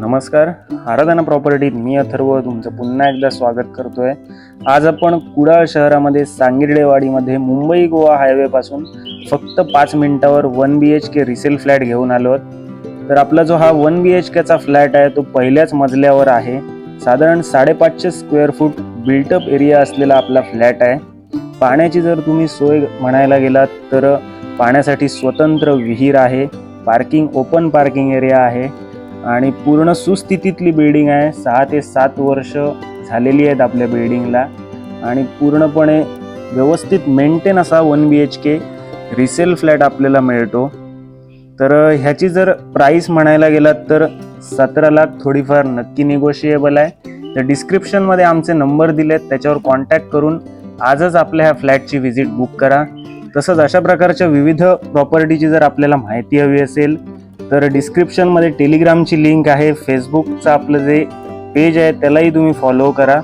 नमस्कार. आराधना प्रॉपर्टीत मी अथर्व तुमचं पुन्हा एकदा स्वागत करतोय. आज आपण कुडाळ शहरामध्ये सांगिर्डेवाडीमध्ये मुंबई गोवा हायवेपासून फक्त पाच मिनिटावर one B H K resale flat घेऊन आलो आहोत. तर आपला जो हा वन बी एच केचा फ्लॅट आहे तो पहिल्याच मजल्यावर आहे. साधारण साडेपाचशे square foot built up area असलेला आपला फ्लॅट आहे. पाण्याची जर तुम्ही सोय म्हणायला गेलात तर पाण्यासाठी स्वतंत्र विहीर आहे. पार्किंग ओपन पार्किंग एरिया आहे. आणि पूर्ण सुस्थितीतली बिल्डिंग आहे. सहा ते सात वर्ष झालेली आहेत आपल्या बिल्डिंगला आणि पूर्णपणे व्यवस्थित मेंटेन असा one B H K resale flat आपल्याला मिळतो. तर ह्याची जर प्राईस म्हणायला गेलात तर सतरा लाख थोडीफार नक्की निगोशिएबल आहे. तर डिस्क्रिप्शनमध्ये आमचे नंबर दिलेत. त्याच्यावर कॉन्टॅक्ट करून आजच आपल्या ह्या फ्लॅटची व्हिजिट बुक करा. तसंच अशा प्रकारच्या विविध प्रॉपर्टीची जर आपल्याला माहिती हवी असेल तर डिस्क्रिप्शनमध्ये टेलिग्रामची लिंक आहे. फेसबुकचं आपलं जे पेज आहे त्यालाही तुम्ही फॉलो करा.